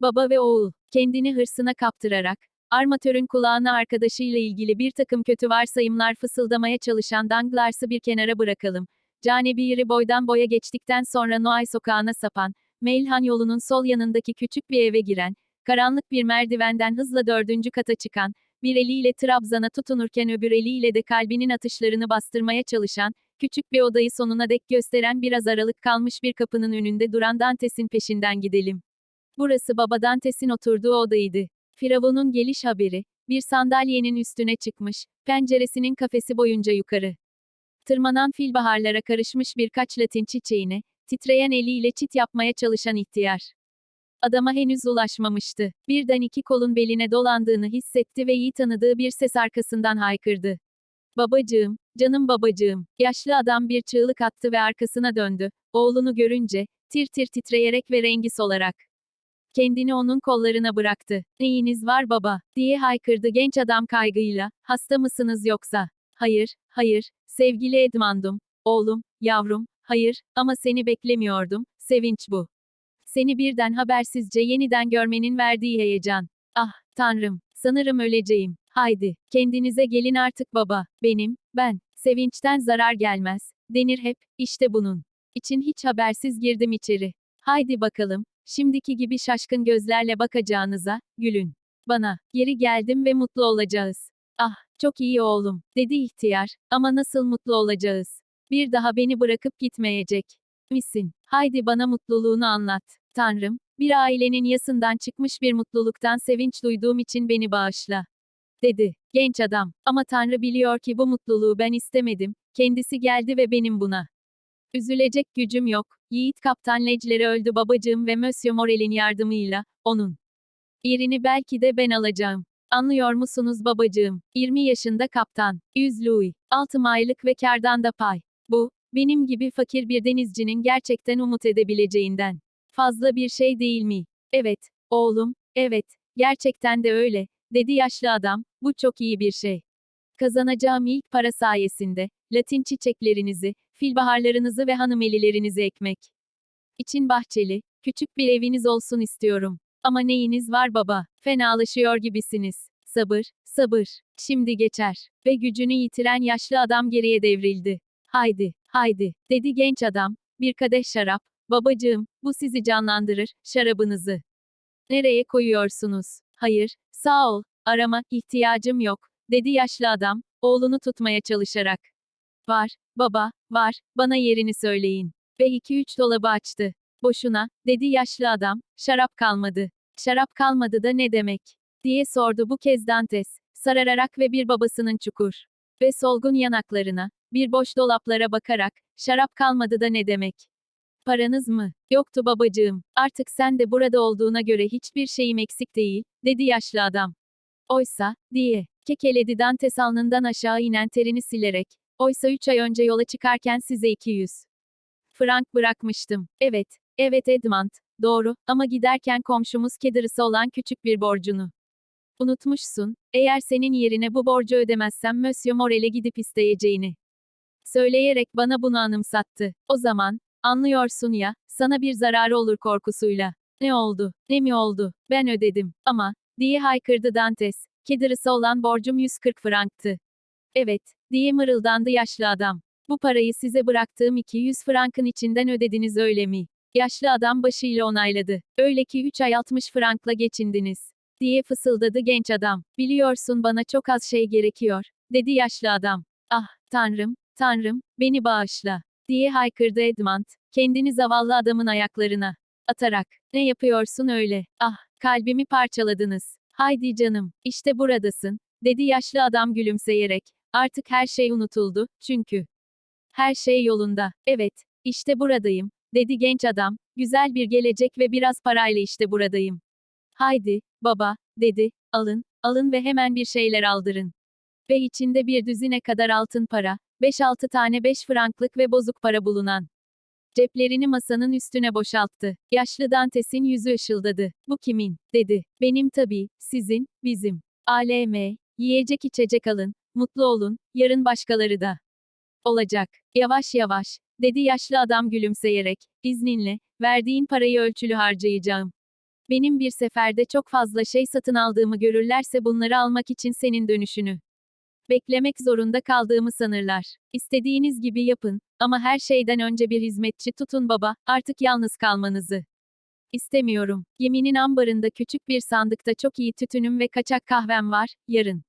Baba ve oğul, kendini hırsına kaptırarak, armatörün kulağına arkadaşıyla ilgili bir takım kötü varsayımlar fısıldamaya çalışan Danglars'ı bir kenara bırakalım. Canebiri boydan boya geçtikten sonra Noay sokağına sapan, Meilhan yolunun sol yanındaki küçük bir eve giren, karanlık bir merdivenden hızla dördüncü kata çıkan, bir eliyle trabzana tutunurken öbür eliyle de kalbinin atışlarını bastırmaya çalışan, küçük bir odayı sonuna dek gösteren biraz aralık kalmış bir kapının önünde duran Dantes'in peşinden gidelim. Burası Baba Dantes'in oturduğu odaydı. Firavun'un geliş haberi, bir sandalyenin üstüne çıkmış, penceresinin kafesi boyunca yukarı. Tırmanan filbaharlara karışmış birkaç latin çiçeğine, titreyen eliyle çit yapmaya çalışan ihtiyar. Adama henüz ulaşmamıştı. Birden iki kolun beline dolandığını hissetti ve iyi tanıdığı bir ses arkasından haykırdı. Babacığım, canım babacığım. Yaşlı adam bir çığlık attı ve arkasına döndü. Oğlunu görünce, tir tir titreyerek ve rengi solarak. Kendini onun kollarına bıraktı. Neyiniz var baba, diye haykırdı genç adam kaygıyla. Hasta mısınız yoksa? Hayır, hayır, sevgili Edmandum. Oğlum, yavrum, hayır, ama seni beklemiyordum. Sevinç bu. Seni birden habersizce yeniden görmenin verdiği heyecan. Ah, tanrım, sanırım öleceğim. Haydi, kendinize gelin artık baba. Benim, ben. Sevinçten zarar gelmez. Denir hep, işte bunun. İçin hiç habersiz girdim içeri. Haydi bakalım, şimdiki gibi şaşkın gözlerle bakacağınıza, gülün. Bana, geri geldim ve mutlu olacağız. Ah, çok iyi oğlum, dedi ihtiyar, ama nasıl mutlu olacağız? Bir daha beni bırakıp gitmeyecek misin? Haydi bana mutluluğunu anlat. Tanrım, bir ailenin yasından çıkmış bir mutluluktan sevinç duyduğum için beni bağışla. Dedi, genç adam, ama Tanrı biliyor ki bu mutluluğu ben istemedim, kendisi geldi ve benim buna. Üzülecek gücüm yok, Yiğit Kaptan Lecler'i öldü babacığım ve Monsieur Morel'in yardımıyla, onun. Yerini belki de ben alacağım. Anlıyor musunuz babacığım? 20 yaşında kaptan, 100 Louis, 6 aylık ve kardan da pay. Bu, benim gibi fakir bir denizcinin gerçekten umut edebileceğinden. Fazla bir şey değil mi? Evet, oğlum, evet, gerçekten de öyle, dedi yaşlı adam, bu çok iyi bir şey. Kazanacağım ilk para sayesinde, Latin çiçeklerinizi, filbaharlarınızı ve hanımelilerinizi ekmek. İçin bahçeli, küçük bir eviniz olsun istiyorum. Ama neyiniz var baba, fenalaşıyor gibisiniz. Sabır, sabır, şimdi geçer. Ve gücünü yitiren yaşlı adam geriye devrildi. Haydi, haydi, dedi genç adam, bir kadeh şarap, babacığım, bu sizi canlandırır, şarabınızı. Nereye koyuyorsunuz? Hayır, sağ ol, arama, ihtiyacım yok, dedi yaşlı adam, oğlunu tutmaya çalışarak. Var, baba, var, bana yerini söyleyin. Ve iki üç dolabı açtı. Boşuna, dedi yaşlı adam, şarap kalmadı. Şarap kalmadı da ne demek? diye sordu bu kez Dantes, sarararak ve bir babasının çukur ve solgun yanaklarına, bir boş dolaplara bakarak, şarap kalmadı da ne demek? Paranız mı? Yoktu babacığım, artık sen de burada olduğuna göre hiçbir şeyim eksik değil, dedi yaşlı adam. Oysa, diye, kekeledi Dantes alnından aşağı inen terini silerek, oysa üç ay önce yola çıkarken size 200 frank bırakmıştım. Evet, evet Edmund, doğru, ama giderken komşumuz Kedirisi olan küçük bir borcunu. Unutmuşsun, eğer senin yerine bu borcu ödemezsem Monsieur Morel'e gidip isteyeceğini. Söyleyerek bana bunu anımsattı. O zaman, anlıyorsun ya, sana bir zararı olur korkusuyla. Ne oldu, ne mi oldu, ben ödedim, ama, diye haykırdı Dantes, Kedirisi olan borcum 140 franktı. Evet, diye mırıldandı yaşlı adam. Bu parayı size bıraktığım 200 frankın içinden ödediniz öyle mi? Yaşlı adam başıyla onayladı. Öyle ki 3 ay 60 frankla geçindiniz. Diye fısıldadı genç adam. Biliyorsun bana çok az şey gerekiyor. Dedi yaşlı adam. Ah, tanrım, tanrım, beni bağışla. Diye haykırdı Edmund, kendini zavallı adamın ayaklarına atarak. Ne yapıyorsun öyle? Ah, kalbimi parçaladınız. Haydi canım, işte buradasın, dedi yaşlı adam gülümseyerek. Artık her şey unutuldu, çünkü. Her şey yolunda. Evet, işte buradayım, dedi genç adam. Güzel bir gelecek ve biraz parayla işte buradayım. Haydi, baba, dedi, alın, alın ve hemen bir şeyler aldırın. Ve içinde bir düzine kadar altın para, 5-6 tane 5 franklık ve bozuk para bulunan. Ceplerini masanın üstüne boşalttı. Yaşlı Dantes'in yüzü ışıldadı. Bu kimin? dedi. Benim tabii, sizin, bizim. ALM, yiyecek içecek alın, mutlu olun, yarın başkaları da. Olacak. Yavaş yavaş, dedi yaşlı adam gülümseyerek. İzninle, verdiğin parayı ölçülü harcayacağım. Benim bir seferde çok fazla şey satın aldığımı görürlerse bunları almak için senin dönüşünü. Beklemek zorunda kaldığımı sanırlar. İstediğiniz gibi yapın, ama her şeyden önce bir hizmetçi tutun baba, artık yalnız kalmanızı. İstemiyorum. Yeminin ambarında küçük bir sandıkta çok iyi tütünüm ve kaçak kahvem var, yarın.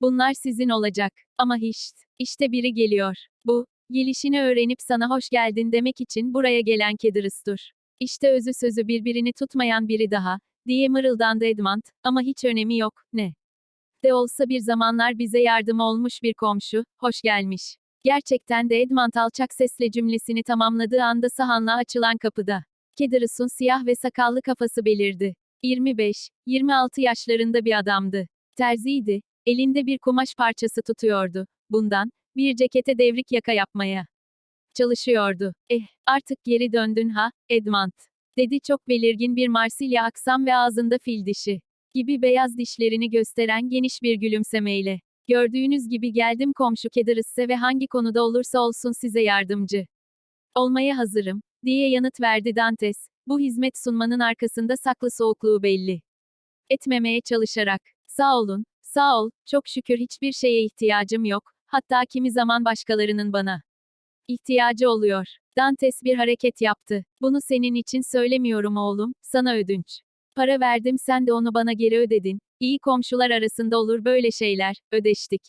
Bunlar sizin olacak. Ama hiç. İşte biri geliyor. Bu, gelişini öğrenip sana hoş geldin demek için buraya gelen Kedirıs'tur. İşte özü sözü birbirini tutmayan biri daha, diye mırıldandı Edmund, ama hiç önemi yok, ne? De olsa bir zamanlar bize yardım olmuş bir komşu, hoş gelmiş. Gerçekten de Edmund alçak sesle cümlesini tamamladığı anda sahanlığa açılan kapıda. Kedirus'un siyah ve sakallı kafası belirdi. 25, 26 yaşlarında bir adamdı. Terziydi, elinde bir kumaş parçası tutuyordu. Bundan, bir cekete devrik yaka yapmaya çalışıyordu. Eh, artık geri döndün ha, Edmund. Dedi çok belirgin bir Marsilya aksam ve ağzında fil dişi gibi beyaz dişlerini gösteren geniş bir gülümsemeyle. Gördüğünüz gibi geldim komşu Kedirisse ve hangi konuda olursa olsun size yardımcı olmaya hazırım, diye yanıt verdi Dantes. Bu hizmet sunmanın arkasında saklı soğukluğu belli etmemeye çalışarak. Sağ olun, sağ ol, çok şükür hiçbir şeye ihtiyacım yok, hatta kimi zaman başkalarının bana ihtiyacı oluyor. Dantes bir hareket yaptı. Bunu senin için söylemiyorum oğlum, sana ödünç. Para verdim sen de onu bana geri ödedin. İyi komşular arasında olur böyle şeyler, ödeştik.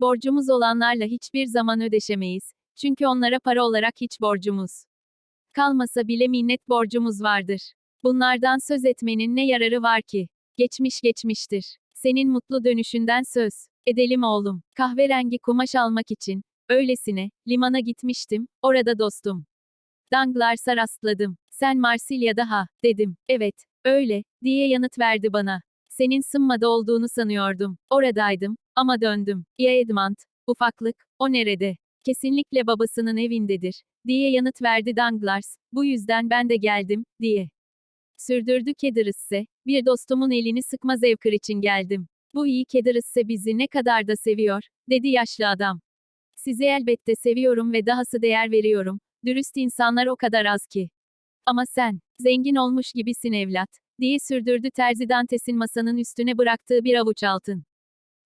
Borcumuz olanlarla hiçbir zaman ödeşemeyiz. Çünkü onlara para olarak hiç borcumuz kalmasa bile minnet borcumuz vardır. Bunlardan söz etmenin ne yararı var ki? Geçmiş geçmiştir. Senin mutlu dönüşünden söz edelim oğlum. Kahverengi kumaş almak için, öylesine, limana gitmiştim, orada dostum. Danglars'a rastladım. Sen Marsilya'da ha, dedim. Evet, öyle, diye yanıt verdi bana. Senin sınmada olduğunu sanıyordum. Oradaydım, ama döndüm. Ya Edmund, ufaklık, o nerede? Kesinlikle babasının evindedir, diye yanıt verdi Danglars. Bu yüzden ben de geldim, diye. Sürdürdü Kedirisse, bir dostumun elini sıkma zevkır için geldim. Bu iyi Kedirisse bizi ne kadar da seviyor, dedi yaşlı adam. Sizi elbette seviyorum ve dahası değer veriyorum. Dürüst insanlar o kadar az ki. Ama sen, zengin olmuş gibisin evlat, diye sürdürdü Terzi Dantes'in masanın üstüne bıraktığı bir avuç altın.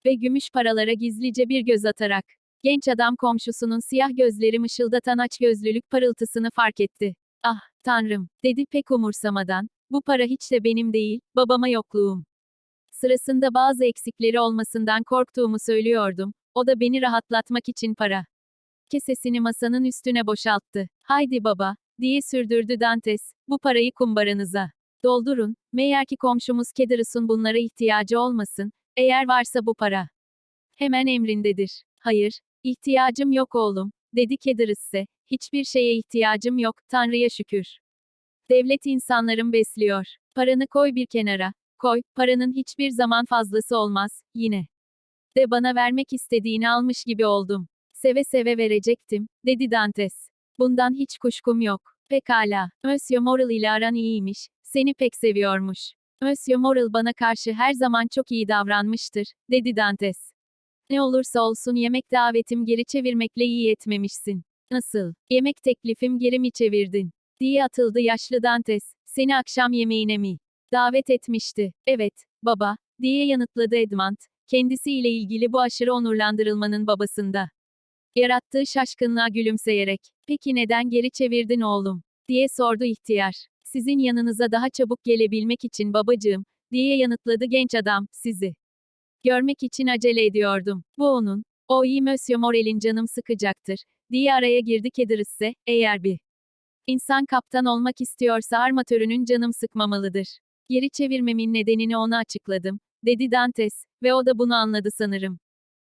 Ve gümüş paralara gizlice bir göz atarak. Genç adam komşusunun siyah gözleri mışıldatan aç gözlülük parıltısını fark etti. Ah, tanrım, dedi pek umursamadan, bu para hiç de benim değil, babama yokluğum. Sırasında bazı eksikleri olmasından korktuğumu söylüyordum, o da beni rahatlatmak için para. Kesesini masanın üstüne boşalttı. Haydi baba, diye sürdürdü Dantes, bu parayı kumbaranıza. Doldurun, meğer ki komşumuz Kedirus'un bunlara ihtiyacı olmasın, eğer varsa bu para. Hemen emrindedir. Hayır, ihtiyacım yok oğlum, dedi Kedirus'se, hiçbir şeye ihtiyacım yok, Tanrı'ya şükür. Devlet insanların besliyor. Paranı koy bir kenara, koy, paranın hiçbir zaman fazlası olmaz, yine. De bana vermek istediğini almış gibi oldum. Seve seve verecektim, dedi Dantes. Bundan hiç kuşkum yok. Pekala, Monsieur Morel ile aran iyiymiş, seni pek seviyormuş. Monsieur Morel bana karşı her zaman çok iyi davranmıştır, dedi Dantes. Ne olursa olsun yemek davetim geri çevirmekle iyi etmemişsin. Nasıl? Yemek teklifim geri mi çevirdin? diye atıldı yaşlı Dantes. Seni akşam yemeğine mi? Davet etmişti. Evet, baba, diye yanıtladı Edmund. Kendisiyle ilgili bu aşırı onurlandırılmanın babasında. Yarattığı şaşkınlığa gülümseyerek, peki neden geri çevirdin oğlum? diye sordu ihtiyar. Sizin yanınıza daha çabuk gelebilmek için babacığım, diye yanıtladı genç adam, sizi. Görmek için acele ediyordum. Bu onun, o iyi Monsieur Morel'in canım sıkacaktır, diye araya girdi Kedirisse, eğer bir insan kaptan olmak istiyorsa armatörünün canım sıkmamalıdır. Geri çevirmemin nedenini ona açıkladım, dedi Dantes, ve o da bunu anladı sanırım.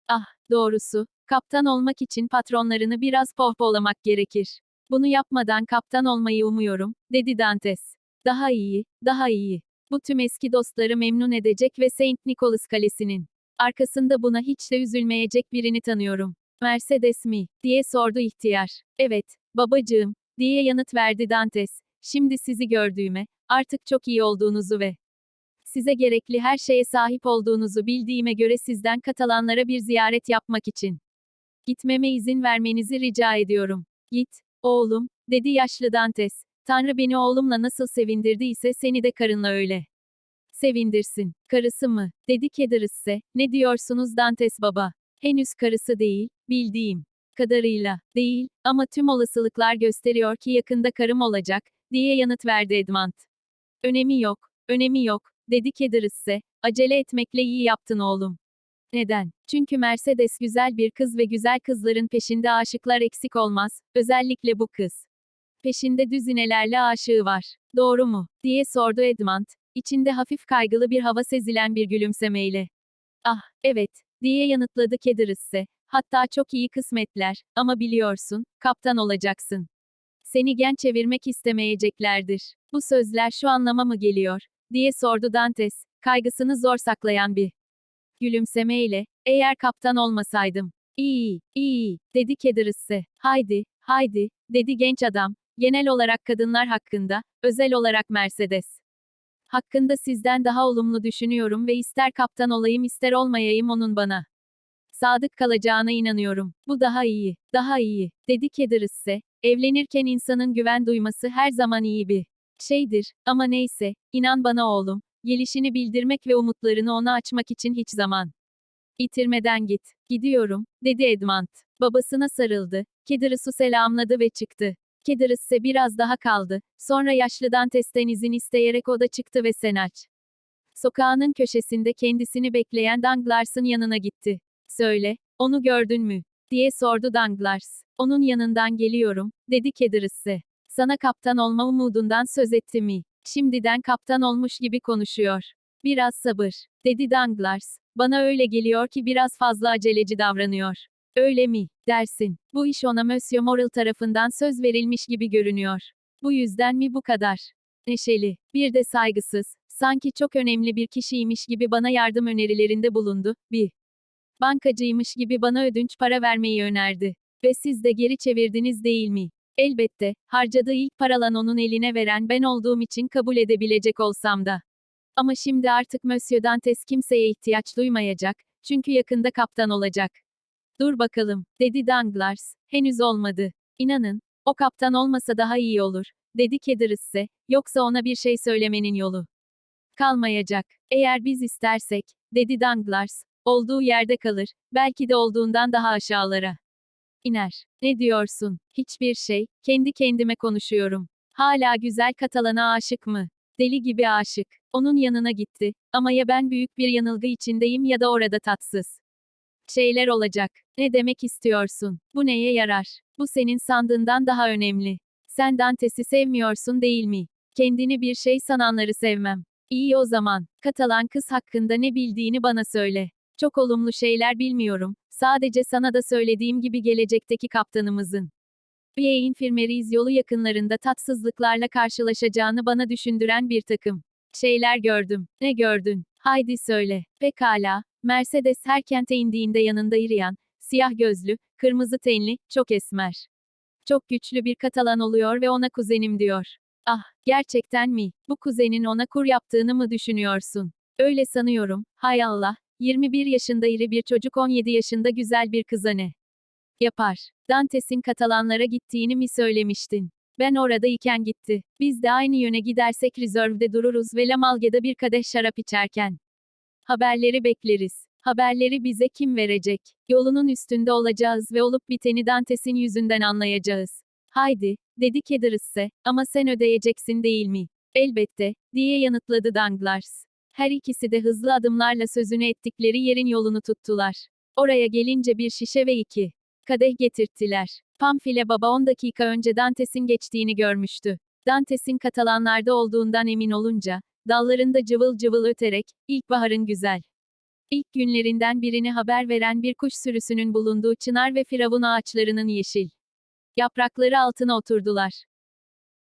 Ah, doğrusu, kaptan olmak için patronlarını biraz pohpohlamak gerekir. Bunu yapmadan kaptan olmayı umuyorum, dedi Dantes. Daha iyi, daha iyi. Bu tüm eski dostları memnun edecek ve Saint Nicholas Kalesi'nin arkasında buna hiç de üzülmeyecek birini tanıyorum. Mercedes mi? diye sordu ihtiyar. Evet, babacığım, diye yanıt verdi Dantes. Şimdi sizi gördüğüme, artık çok iyi olduğunuzu ve size gerekli her şeye sahip olduğunuzu bildiğime göre sizden Katalanlara bir ziyaret yapmak için gitmeme izin vermenizi rica ediyorum. Git, oğlum, dedi yaşlı Dantes. Tanrı beni oğlumla nasıl sevindirdiyse seni de karınla öyle. Sevindirsin. Karısı mı? Dedi Kedrisse. Ne diyorsunuz Dantes baba? Henüz karısı değil, bildiğim kadarıyla. Değil, ama tüm olasılıklar gösteriyor ki yakında karım olacak, diye yanıt verdi Edmund. Önemi yok, önemi yok, dedi Kedrisse. Acele etmekle iyi yaptın oğlum. Neden? Çünkü Mercedes güzel bir kız ve güzel kızların peşinde aşıklar eksik olmaz, özellikle bu kız. Peşinde düzinelerle aşığı var. Doğru mu? diye sordu Edmund, içinde hafif kaygılı bir hava sezilen bir gülümsemeyle. Ah, evet, diye yanıtladı Kedrisse. Hatta çok iyi kısmetler, ama biliyorsun, kaptan olacaksın. Seni gen çevirmek istemeyeceklerdir. Bu sözler şu anlama mı geliyor? diye sordu Dantes, kaygısını zor saklayan bir gülümsemeyle, eğer kaptan olmasaydım. İyi, iyi, dedi Kedrisse. Haydi, haydi, dedi genç adam, genel olarak kadınlar hakkında, özel olarak Mercedes. Hakkında sizden daha olumlu düşünüyorum ve ister kaptan olayım ister olmayayım onun bana. Sadık kalacağına inanıyorum. Bu daha iyi, daha iyi, dedi Kedrisse. Evlenirken insanın güven duyması her zaman iyi bir şeydir. Ama neyse, inan bana oğlum, gelişini bildirmek ve umutlarını ona açmak için hiç zaman yitirmeden git. Gidiyorum, dedi Edmund. Babasına sarıldı, Kedris'i selamladı ve çıktı. Kedris ise biraz daha kaldı. Sonra yaşlı Dantes'ten izin isteyerek oda çıktı ve Senaç. Sokağının köşesinde kendisini bekleyen Danglars'ın yanına gitti. Söyle, onu gördün mü? diye sordu Danglars. Onun yanından geliyorum, dedi Kedris'e. Sana kaptan olma umudundan söz etti mi? Şimdiden kaptan olmuş gibi konuşuyor. Biraz sabır, dedi Danglars. Bana öyle geliyor ki biraz fazla aceleci davranıyor. Öyle mi, dersin? Bu iş ona Monsieur Morel tarafından söz verilmiş gibi görünüyor. Bu yüzden mi bu kadar? Neşeli, bir de saygısız, sanki çok önemli bir kişiymiş gibi bana yardım önerilerinde bulundu, bir bankacıymış gibi bana ödünç para vermeyi önerdi. Ve siz de geri çevirdiniz değil mi? Elbette, harcadığı ilk paralan onun eline veren ben olduğum için kabul edebilecek olsam da. Ama şimdi artık Monsieur Dantes kimseye ihtiyaç duymayacak, çünkü yakında kaptan olacak. Dur bakalım, dedi Danglars. Henüz olmadı. İnanın, o kaptan olmasa daha iyi olur, dedi Kedrisse, yoksa ona bir şey söylemenin yolu kalmayacak. Eğer biz istersek, dedi Danglars, olduğu yerde kalır, belki de olduğundan daha aşağılara iner. Ne diyorsun? Hiçbir şey, kendi kendime konuşuyorum. Hala güzel Katalana aşık mı? Deli gibi aşık. Onun yanına gitti. Ama ya ben büyük bir yanılgı içindeyim ya da orada tatsız şeyler olacak. Ne demek istiyorsun? Bu neye yarar? Bu senin sandığından daha önemli. Sen Dantes'i sevmiyorsun değil mi? Kendini bir şey sananları sevmem. İyi o zaman. Katalan kız hakkında ne bildiğini bana söyle. Çok olumlu şeyler bilmiyorum. Sadece sana da söylediğim gibi gelecekteki kaptanımızın. Bir infirmeriz yolu yakınlarında tatsızlıklarla karşılaşacağını bana düşündüren bir takım şeyler gördüm. Ne gördün? Haydi söyle. Pekala. Mercedes her kente indiğinde yanında yürüyen, siyah gözlü, kırmızı tenli, çok esmer. Çok güçlü bir Katalan oluyor ve ona kuzenim diyor. Ah, gerçekten mi? Bu kuzenin ona kur yaptığını mı düşünüyorsun? Öyle sanıyorum. Hay Allah, 21 yaşında iri bir çocuk 17 yaşında güzel bir kıza ne? Yapar. Dantes'in Katalanlara gittiğini mi söylemiştin? Ben orada iken gitti. Biz de aynı yöne gidersek rezervde dururuz ve La Malge'da bir kadeh şarap içerken. Haberleri bekleriz. Haberleri bize kim verecek? Yolunun üstünde olacağız ve olup biteni Dantes'in yüzünden anlayacağız. Haydi, dedi Kedrisse, ama sen ödeyeceksin değil mi? Elbette, diye yanıtladı Danglars. Her ikisi de hızlı adımlarla sözünü ettikleri yerin yolunu tuttular. Oraya gelince bir şişe ve iki kadeh getirttiler. Pamfile baba 10 dakika önce Dantes'in geçtiğini görmüştü. Dantes'in Katalanlarda olduğundan emin olunca, dallarında cıvıl cıvıl öterek, ilkbaharın güzel. İlk günlerinden birini haber veren bir kuş sürüsünün bulunduğu çınar ve firavun ağaçlarının yeşil yaprakları altına oturdular.